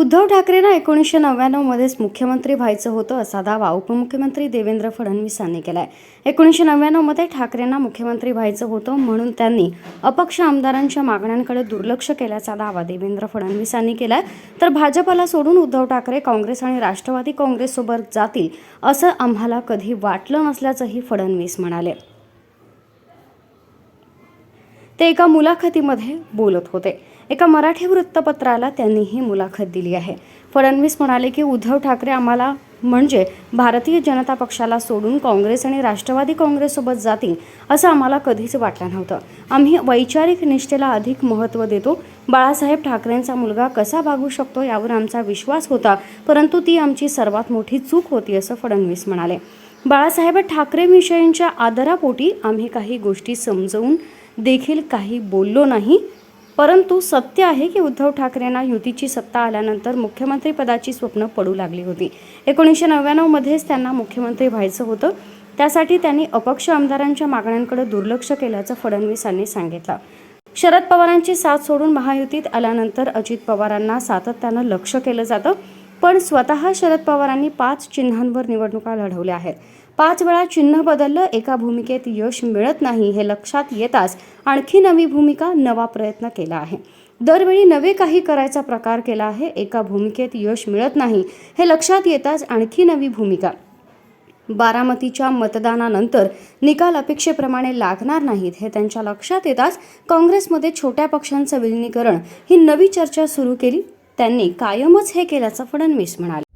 उद्धव ठाकरेंना एकोणीसशे नव्याण्णवमध्येच मुख्यमंत्री व्हायचं होतं असा दावा उपमुख्यमंत्री देवेंद्र फडणवीसांनी आहे एकोणीसशे नव्याण्णवमध्ये ठाकरेंना मुख्यमंत्री व्हायचं होतं म्हणून त्यांनी अपक्ष आमदारांच्या मागण्यांकडे दुर्लक्ष केल्याचा दावा देवेंद्र फडणवीसांनी आहे तर भाजपला सोडून उद्धव ठाकरे काँग्रेस आणि राष्ट्रवादी काँग्रेससोबत जातील असं आम्हाला कधी वाटलं नसल्याचंही फडणवीस म्हणाले. ते एका मुलाखतीमध्ये बोलत होते. एका मराठी वृत्तपत्राला त्यांनी ही मुलाखत दिली आहे. फडणवीस म्हणाले की उद्धव ठाकरे आम्हाला म्हणजे भारतीय जनता पक्षाला सोडून काँग्रेस आणि राष्ट्रवादी काँग्रेससोबत जातील असं आम्हाला कधीच वाटलं नव्हतं. आम्ही वैचारिक निष्ठेला अधिक महत्त्व देतो. बाळासाहेब ठाकरेंचा मुलगा कसा भागू शकतो यावर आमचा विश्वास होता परंतु ती आमची सर्वात मोठी चूक होती असं फडणवीस म्हणाले. बाळासाहेब ठाकरेविषयींच्या आदरापोटी आम्ही काही गोष्टी समजवून देखील काही बोललो नाही. परंतु सत्य आहे की उद्धव ठाकरेंना युतीची सत्ता आल्यानंतर मुख्यमंत्रीपदाची स्वप्न पडू लागली होती. एकोणीसशे नव्याण्णवमध्येच त्यांना मुख्यमंत्री व्हायचं होतं. त्यासाठी त्यांनी अपक्ष आमदारांच्या मागण्यांकडे दुर्लक्ष केल्याचं फडणवीसांनी सांगितलं. शरद पवारांची साथ सोडून महायुतीत आल्यानंतर अजित पवारांना सातत्यानं लक्ष केलं जातं पण स्वतः शरद पवारांनी पाच चिन्हांवर निवडणुका लढवल्या आहेत. पाच वेळा चिन्ह बदललं एका भूमिकेत यश मिळत नाही हे लक्षात येताच आणखी नवी भूमिका नवा प्रयत्न केला आहे. दरवेळी नवे काही करायचा प्रकार केला आहे एका भूमिकेत यश मिळत नाही हे लक्षात येताच आणखी नवी भूमिका. बारामतीच्या मतदानानंतर निकाल अपेक्षेप्रमाणे लागणार नाहीत हे त्यांच्या लक्षात येताच काँग्रेसमध्ये छोट्या पक्षांचं विलिनीकरण ही नवी चर्चा सुरू केली. त्यांनी कायमच हे केल्याचं फडणवीस म्हणाले.